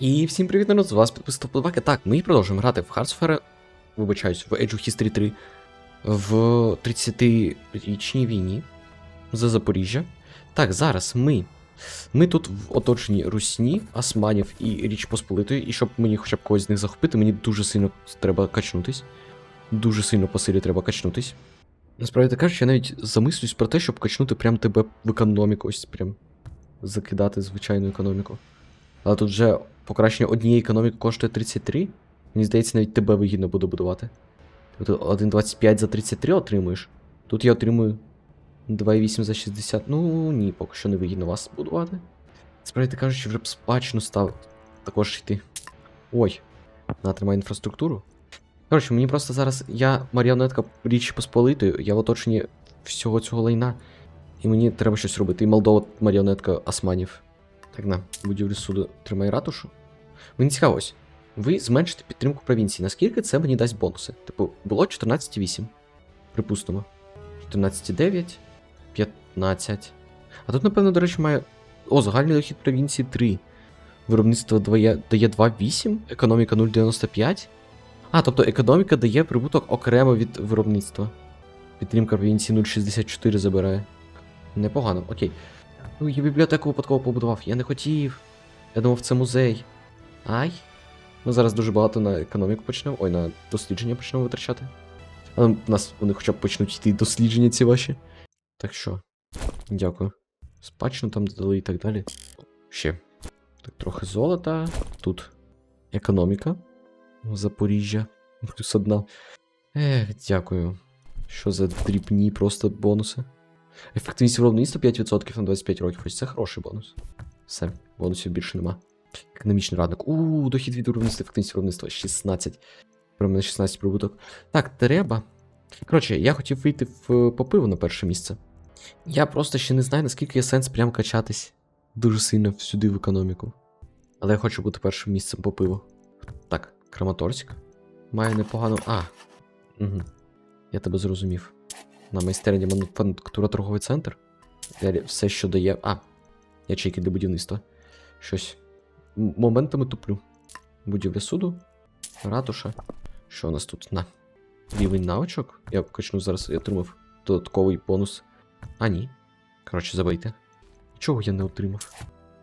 І всім привіт, народ, з вас підписав Подбаки. Так, ми продовжуємо грати в of вибачаюсь, в Age of History 3 в 30-річній війні за Запоріжжя. Так, зараз ми. Ми тут в оточенні Русні, Османів і Річ Посполитої, і щоб мені хоча б когось з них захопити, мені дуже сильно треба качнутись. Дуже сильно по силі треба качнутись. Насправді так кажучи, я навіть замислюсь про те, щоб качнути прям тебе в економіку, ось прям закидати звичайну економіку. Але тут вже покращення однієї економіки коштує 33. Мені здається, навіть тебе вигідно буде будувати. Тобто 1,25 за 33 отримуєш. Тут я отримую 2,8 за 60. Ну ні, поки що не вигідно вас будувати. Справді кажучи, вже б спадщину став також йти. Ой, на тримай інфраструктуру. Коротше, мені просто зараз. Я маріонетка Річі Посполитої, я в оточенні всього цього лайна. І мені треба щось робити. І Молдова маріонетка Османів. Так, на, будівлю суду тримай ратушу. Мені цікаво ось. Ви зменшите підтримку провінції. Наскільки це мені дасть бонуси? Типу, було 14,8. Припустимо. 14,9, 15. А тут, напевно, до речі, має. О, загальний дохід провінції 3. Виробництво дає 2,8, економіка 0,95. А, тобто економіка дає прибуток окремо від виробництва. Підтримка провінції 0,64 забирає. Непогано, окей. Ну, я бібліотеку випадково побудував. Я не хотів. Я думав, це музей. Ай. Ми зараз дуже багато на економіку почнемо. Ой, на дослідження почнемо витрачати. Але в нас вони хоча б почнуть йти дослідження ці ваші. Так що, дякую. Спадщину там додали і так далі. Ще. Так, трохи золота. Тут економіка. Запоріжжя. Плюс одна. Ех, дякую. Що за дрібні просто бонуси. Ефективність виробництва 5% на 25 років. Ось це хороший бонус. Все, бонусів більше нема. Економічний радник. У, дохід від виробництва, ефективність виробництва 16. Прямо на 16 прибуток. Так, треба. Коротше, я хотів вийти в по пиво на перше місце. Я просто ще не знаю, наскільки є сенс прям качатись дуже сильно сюди в економіку. Але я хочу бути першим місцем по пиву. Так, Краматорськ. Має непогано. А. Угу. Я тебе зрозумів. На майстерні мануфактура торговий центр. Все, що дає. А, ячейки для будівництва. Щось. Моментами туплю. Будівля суду. Ратуша. Що у нас тут? На. Рівень навичок. Я качну зараз, я отримав додатковий бонус. А, ні. Коротше, забийте. Чого я не отримав?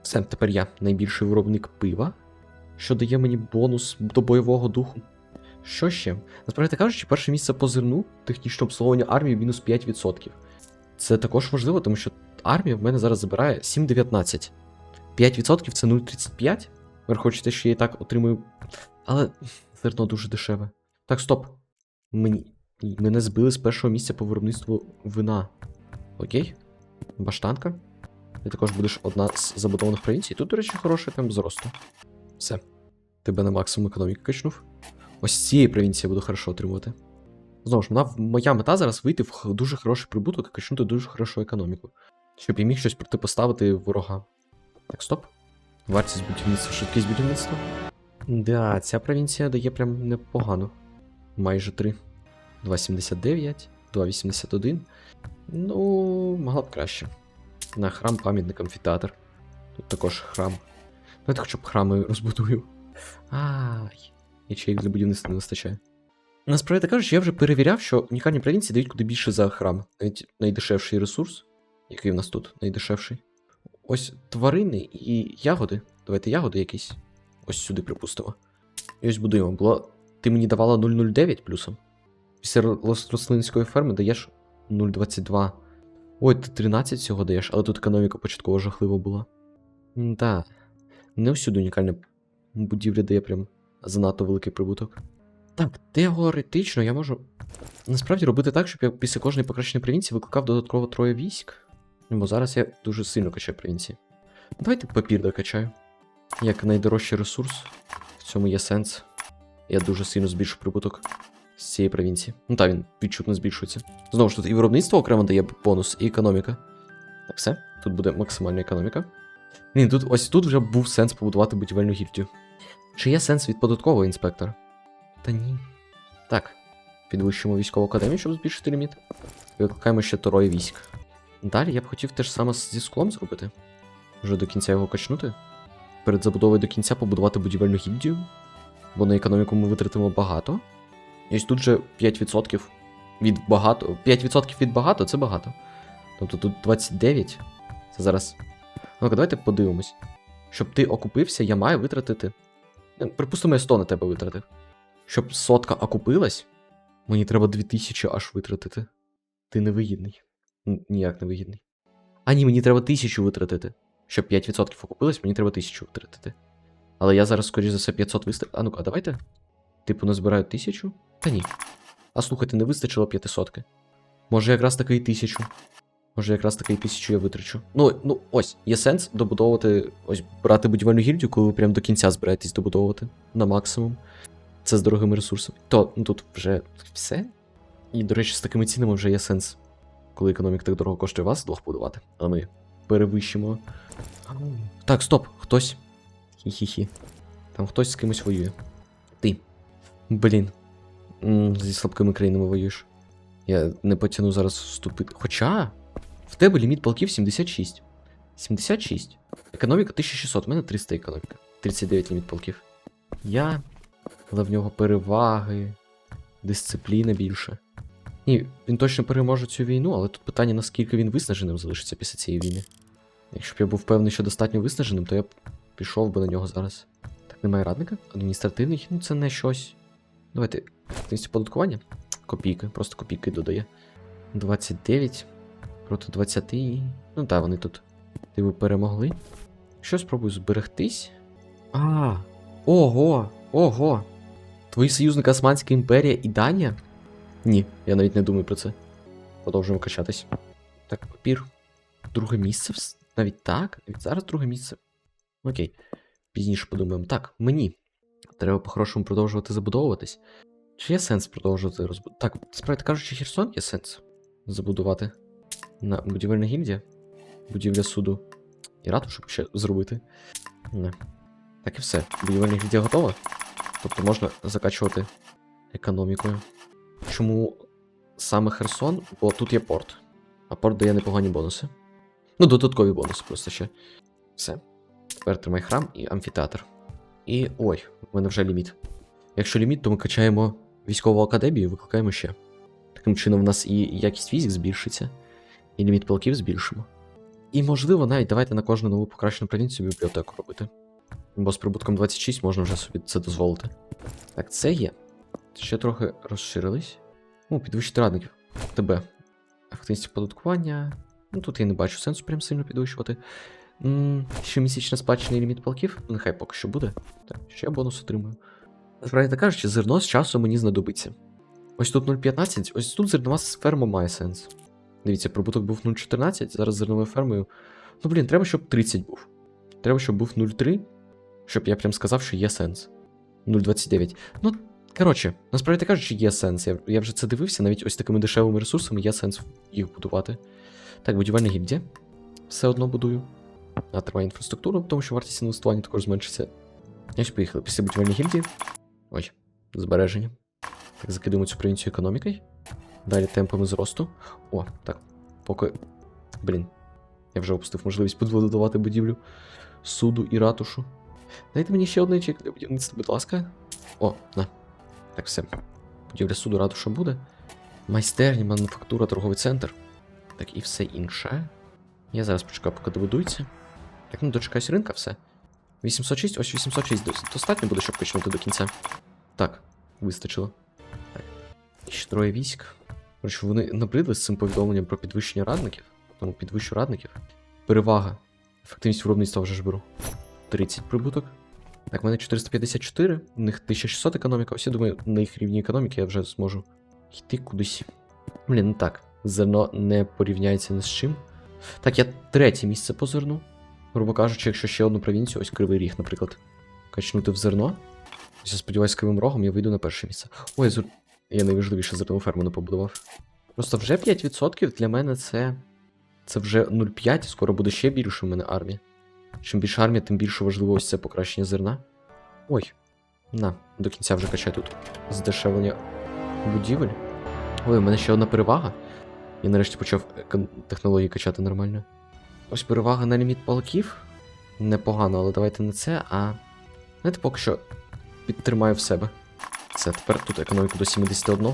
Все, тепер я найбільший виробник пива, що дає мені бонус до бойового духу. Що ще? Насправді кажучи, перше місце по зерну, технічне обслуговування армії мінус 5%. Це також важливо, тому що армія в мене зараз забирає 7,19. 5% це 0,35. Враховуючи що я і так отримую. Але зерно дуже дешеве. Так, стоп. Мені... Мене збили з першого місця по виробництву вина. Окей. Баштанка. Ти також будеш одна з забудованих провінцій. Тут, до речі, хороший темп зросту. Все. Тебе на максимум економіки качнув. Ось цієї провінції я буду хорошо отримувати. Знову ж, вона- моя мета зараз вийти в дуже хороший прибуток і качнути дуже хорошу економіку. Щоб я міг щось протипоставити ворогам. Так, стоп. Вартість будівництва, швидкість будівництва. Да, ця провінція дає прям непогано. Майже 3. 2,79, 2,81. Ну, могла б краще. На храм пам'ятник амфітеатр. Тут також храм. Давайте хоча б храми розбудую. Ай. Ячеїк для будівництва не вистачає. Насправді кажучи, я вже перевіряв, що унікальні провінції дають куди більше за храм. Навіть найдешевший ресурс, який в нас тут найдешевший. Ось тварини і ягоди. Давайте ягоди якісь. Ось сюди припустимо. І ось будуємо. Було... Ти мені давала 0,09 плюсом. Після рослинської ферми даєш 0,22. Ой, ти 13 всього даєш, але тут економіка початково жахлива була. Да. Не всюди унікальна будівля дає прям занадто великий прибуток. Так, теоретично я можу насправді робити так, щоб я після кожної покращеної провінції викликав додатково троє військ. Бо зараз я дуже сильно качаю провінції. Давайте папір докачаю. Як найдорожчий ресурс. В цьому є сенс. Я дуже сильно збільшу прибуток з цієї провінції. Ну так, він відчутно збільшується. Знову ж тут і виробництво окремо дає бонус, і економіка. Так, все. Тут буде максимальна економіка. Ні, тут ось тут вже був сенс побудувати будівельну гільдію. Чи є сенс від податкового інспектора? Та ні. Так. Підвищуємо військову академію, щоб збільшити ліміт. Викликаємо ще троє військ. Далі я б хотів те ж саме зі склом зробити. Вже до кінця його качнути. перед забудовою до кінця побудувати будівельну гільдію, бо на економіку ми витратимо багато. І ось тут же 5% від багато. 5% від багато це багато. Тобто тут 29. Це зараз. Ну-ка, давайте подивимось. Щоб ти окупився, я маю витратити. Ну, Припустимо, я 100 на тебе витратив. Щоб сотка окупилась, мені треба 2000 аж витратити. Ти невигідний. Ніяк не вигідний. А ні, мені треба 1000 витратити. Щоб 5% окупилось, мені треба 1000 витратити. Але я зараз, скоріш за все, 500 вистрат. А ну-ка, давайте. Типу, назбираю 1000? Та ні. А слухайте, не вистачило 500. Може, якраз таки і 1000. Може, якраз таки і 1000 я витрачу. Ну, ну, ось, є сенс добудовувати, ось брати будівельну гільдію, коли ви прям до кінця збираєтесь добудовувати на максимум. Це з дорогими ресурсами. То ну, тут вже все. І, до речі, з такими цінами вже є сенс, коли економік так дорого коштує вас двох будувати, а ми перевищимо. Так, стоп, хтось. Хі-хі-хі. Там хтось з кимось воює. Ти. Блін. М, Зі слабкими країнами воюєш. Я не потягну зараз вступити. Хоча. В тебе ліміт полків 76. 76. Економіка 1600. У мене 300 економіка. 39 ліміт полків. Я. Але в нього переваги. Дисципліна більше. Ні, він точно переможе цю війну, але тут питання, наскільки він виснаженим залишиться після цієї війни. Якщо б я був певний, що достатньо виснаженим, то я б пішов би на нього зараз. Так, немає радника? Адміністративний? Ну це не щось. Давайте. Активність оподаткування? Копійки, просто копійки додає. 29 проти 20. Ну так, вони тут. Ти ви перемогли. Що спробую зберегтись? А, ого, ого. Твої союзники Османська імперія і Данія? Ні, я навіть не думаю про це. Продовжуємо качатись. Так, папір. Друге місце. Навіть так? Навіть зараз друге місце. Окей. Пізніше подумаємо. Так, мені. Треба по-хорошому продовжувати забудовуватись. Чи є сенс продовжувати розбудовувати? Так, справді кажучи, Херсон є сенс забудувати. На будівельна гільдія. Будівля суду. І ратушу ще зробити. Не. Так і все. Будівельна гільдія готова. Тобто можна закачувати економікою. Чому саме Херсон? Бо тут є порт. А порт дає непогані бонуси. Ну, додаткові бонуси просто ще. Все. Тепер тримай храм і амфітеатр. І. ой, в мене вже ліміт. Якщо ліміт, то ми качаємо військову академію і викликаємо ще. Таким чином, в нас і якість військ збільшиться, і ліміт полків збільшимо. І, можливо, навіть давайте на кожну нову покращену провінцію бібліотеку робити. Бо з прибутком 26 можна вже собі це дозволити. Так, це є. Ще трохи розширились. О, підвищити радників. Тебе. Ефективність оподаткування. Ну тут я не бачу сенсу прям сильно підвищувати. Спадщина і ліміт полків. Ну, Нехай поки що буде. Так, ще бонус отримую. Насправді так кажучи, зерно з часу мені знадобиться. Ось тут 0,15, ось тут зернова ферма має сенс. Дивіться, прибуток був 0,14, зараз зерновою фермою. Ну блін, треба, щоб 30 був. Треба, щоб був 0,3, щоб я прям сказав, що є сенс. 0,29. Ну, коротше, насправді кажучи, є сенс. Я, я вже це дивився, навіть ось такими дешевими ресурсами є сенс їх будувати. Так, будівельна гільдія. Все одно будую. А триває інфраструктуру, тому що вартість інвестування також зменшиться. Ось поїхали. Після будівельної гільдії. Ой, збереження. Так, закидуємо цю провінцію економікою. Далі темпами зросту. О, так. Поки. Блін. Я вже опустив можливість подбудувати будівлю суду і ратушу. Дайте мені ще одне чек для будівництва, будь ласка. О, на. Так, все. Будівля суду ратуша буде. Майстерня, мануфактура, торговий центр. Так, і все інше. Я зараз почекаю, поки добудується. Так, ну дочекаюсь ринка, все. 806, ось 806 достатньо буде, щоб почнути до кінця. Так, вистачило. Так. Ще троє військ. Коротше, вони набридли з цим повідомленням про підвищення радників. Тому підвищу радників. Перевага. Ефективність виробництва вже ж беру. 30 прибуток. Так, в мене 454, у них 1600 економіка. Ось я думаю, на їх рівні економіки я вже зможу йти кудись. Блін, ну так. Зерно не порівняється ні з чим. Так, я третє місце по зерну. Грубо кажучи, якщо ще одну провінцію, ось Кривий Ріг, наприклад, качнути в зерно. Я сподіваюся, кривим рогом я вийду на перше місце. Ой, зер... я найважливіше зернову ферму не побудував. Просто вже 5% для мене це. Це вже 0,5, скоро буде ще більше у мене армія. Чим більше армія, тим більше важливо ось це покращення зерна. Ой. На, до кінця вже качаю тут. Здешевлення будівель. Ой, у мене ще одна перевага. Я нарешті почав екон- технології качати нормально. Ось перевага на ліміт палків. непогано, але давайте не це, а. Знаєте, поки що підтримаю в себе. Це тепер тут економіку до 71.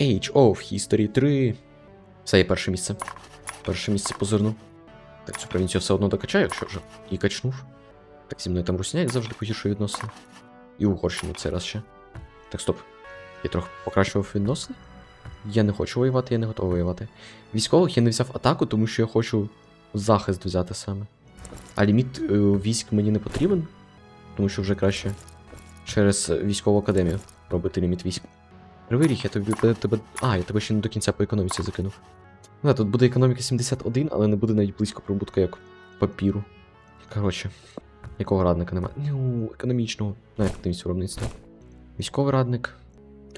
Age of History 3. Все є перше місце. Перше місце позирну. Так, цю провінцію все одно докачаю, якщо вже і качнув. Так, зі мною там русня, як завжди погіршує відносини. І Угорщину цей раз ще. Так, стоп. Я трохи покращував відносини. Я не хочу воювати, я не готовий воювати. Військових я не взяв атаку, тому що я хочу захист взяти саме. А ліміт е, військ мені не потрібен, тому що вже краще через військову академію робити ліміт військ. Кривий ріг, я тобі тебе. А, я тебе ще не до кінця по економіці закинув. Ну, да, тут буде економіка 71, але не буде навіть близько прибутку, як папіру. Коротше, якого радника немає. Ну, економічного, на ефективність виробництва. Військовий радник.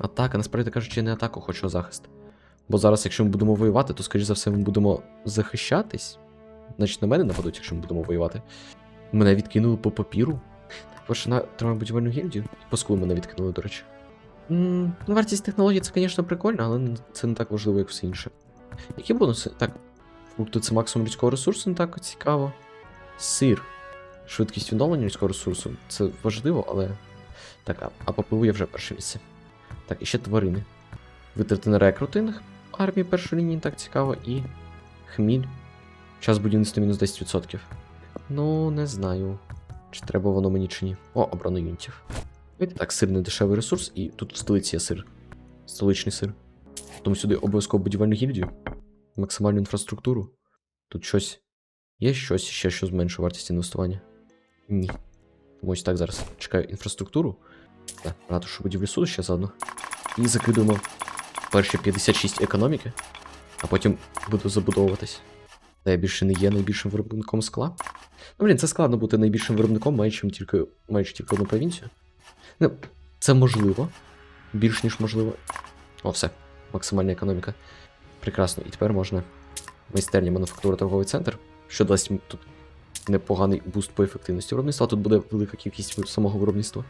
Атака, насправді кажучи, я не атаку, хочу а захист. Бо зараз, якщо ми будемо воювати, то, скоріш за все, ми будемо захищатись. Значить, на мене нападуть, якщо ми будемо воювати. Мене відкинули по папіру. Перше, на тримаю будівельну гільдію. Склу мене відкинули, до речі. М, ну, вартість технологій це, звісно, прикольно, але це не так важливо, як все інше. Які бонуси? Так, фрукти це максимум людського ресурсу, не так цікаво. Сир. Швидкість відновлення людського ресурсу. Це важливо, але. Так, а, а по пиву я вже перше місце. Так, і ще тварини. Витрати на рекрутинг армії першої лінії так цікаво, і хміль. Час будівництва мінус 10%. Ну, не знаю, чи треба воно мені чи ні. О, обрано юнітів. Так, сир не дешевий ресурс, і тут в столиці є сир. Столичний сир. Тому сюди обов'язково будівельну гільдію, максимальну інфраструктуру. Тут щось. Є щось ще, що зменшує вартість інвестування? Ні. Тому ось так зараз чекаю інфраструктуру. Так, ратушу будівлі суду ще заодно. І закидуємо перші 56 економіки, а потім буду забудовуватись. Та я більше не є найбільшим виробником скла. Ну, блін, це складно бути найбільшим виробником, маючи тільки, маючи тільки одну провінцію. Ну, це можливо. Більш ніж можливо. О, все. Максимальна економіка. Прекрасно. І тепер можна майстерня мануфактура торговий центр, що дасть тут непоганий буст по ефективності виробництва. Тут буде велика кількість самого виробництва.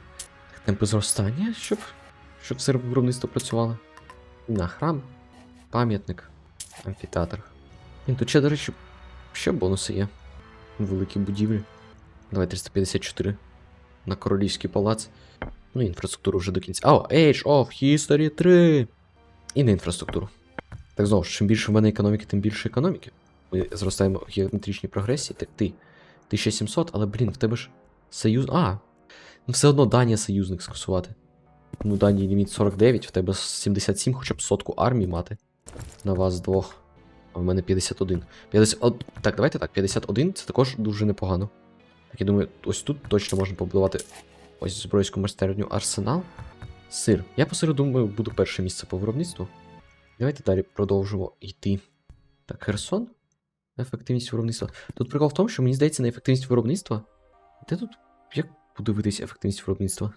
Темпи зростання, щоб, щоб все виробництво працювало. На храм, пам'ятник, амфітеатр. Він тут ще, до речі, ще бонуси є. Великі будівлі. Давай 354 на королівський палац. Ну, і інфраструктуру вже до кінця. О, Age of History 3! І на інфраструктуру. Так знову ж, чим більше в мене економіки, тим більше економіки. Ми зростаємо в геометричній прогресії. Так ти. 1700, але, блін, в тебе ж союз. А! Ну все одно Данія союзник скасувати. Ну, Данії ліміт 49, в тебе 77, хоча б сотку армії мати. На вас двох. А в мене 51. 51. Так, давайте так, 51 це також дуже непогано. Так, я думаю, ось тут точно можна побудувати ось збройську майстерню арсенал. Сир. Я по сиру думаю, буду перше місце по виробництву. Давайте далі продовжимо йти. Так, Херсон. Ефективність виробництва. Тут прикол в тому, що мені здається, на ефективність виробництва. Де тут. Як подивитись ефективність виробництва?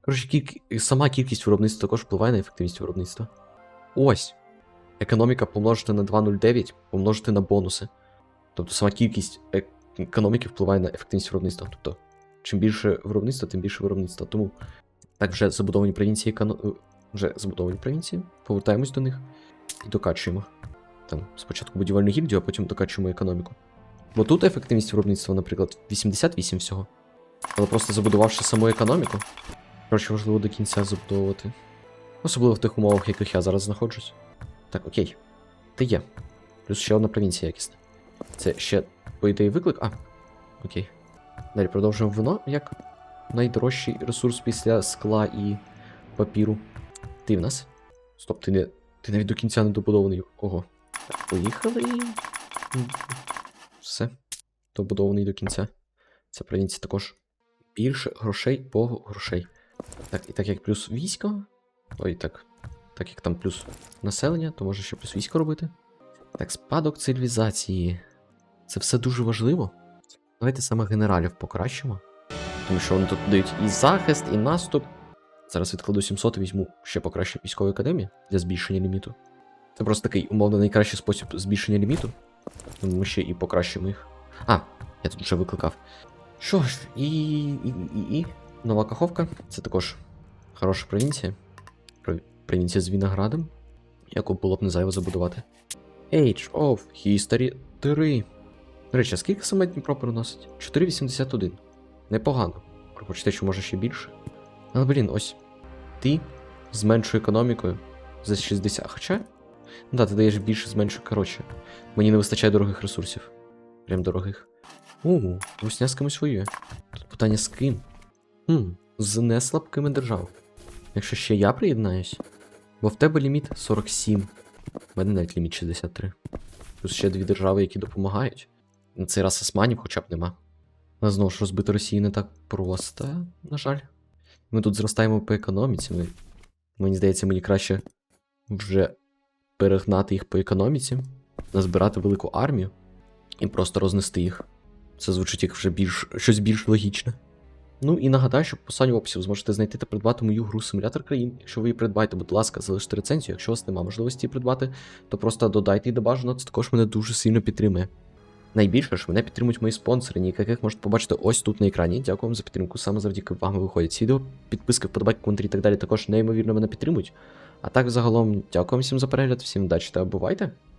Коротше, кіль... сама кількість виробництва також впливає на ефективність виробництва. Ось. Економіка помножити на 2,09, помножити на бонуси. Тобто сама кількість економіки впливає на ефективність виробництва. Тобто, чим більше виробництва, тим більше виробництва. Тому так вже забудовані провінції е, вже забудовані провінції. Повертаємось до них і докачуємо. Там спочатку будівельну гільдію, а потім докачуємо економіку. Бо тут ефективність виробництва, наприклад, 88 всього. Але просто забудувавши саму економіку. Коротше, важливо до кінця забудовувати. Особливо в тих умовах, в яких я зараз знаходжусь. Так, окей. Ти є. Плюс ще одна провінція якісна. Це ще, по ідеї, виклик. А, окей. Далі продовжуємо вино як найдорожчий ресурс після скла і папіру. Ти в нас? Стоп, ти не. Ти навіть до кінця не добудований. Ого. Поїхали. Все. Добудований до кінця. Це провінція також. Більше грошей по грошей. Так, і так як плюс військо. Ой, так. Так як там плюс населення, то може ще плюс військо робити. Так, спадок цивілізації. Це все дуже важливо. Давайте саме генералів покращимо. Тому що вони тут дають і захист, і наступ. Зараз відкладу 700 і візьму ще покращу військову академію для збільшення ліміту. Це просто такий умовно найкращий спосіб збільшення ліміту. Тому ми ще і покращимо їх. А, я тут вже викликав. Що ж, і. і, і, і. Нова Каховка. Це також хороша провінція. Провінція з Віноградом, яку було б не зайво забудувати. Age of History 3. До речі, скільки саме Дніпро приносить? 4,81. Непогано. Хочете, що може ще більше. Але, блін, ось. Ти з меншою економікою за 60. Хоча. Ну да, ти даєш більше з меншою. Коротше. Мені не вистачає дорогих ресурсів. Прям дорогих. У, Русня з кимось воює. Тут питання з ким? Хм, з неслабкими державами. Якщо ще я приєднаюсь, бо в тебе ліміт 47. У мене навіть ліміт 63. Плюс ще дві держави, які допомагають. На цей раз османів хоча б нема. Але знову ж розбити Росію не так просто, на жаль. Ми тут зростаємо по економіці. Ми... Мені здається, мені краще вже перегнати їх по економіці, назбирати велику армію і просто рознести їх. Це звучить як вже більш щось більш логічне. Ну і нагадаю, що по посиланню в описі ви зможете знайти та придбати мою гру Симулятор країн. Якщо ви її придбаєте, будь ласка, залиште рецензію. Якщо у вас немає можливості її придбати, то просто додайте її до бажаного, це також мене дуже сильно підтримує. Найбільше ж мене підтримують мої спонсори, яких можете побачити ось тут на екрані. Дякую вам за підтримку. Саме завдяки вам виходять ці відео. Підписки, вподобайки, коментарі і так далі також неймовірно мене підтримують. А так, загалом, дякую всім за перегляд, всім удачі та бувайте!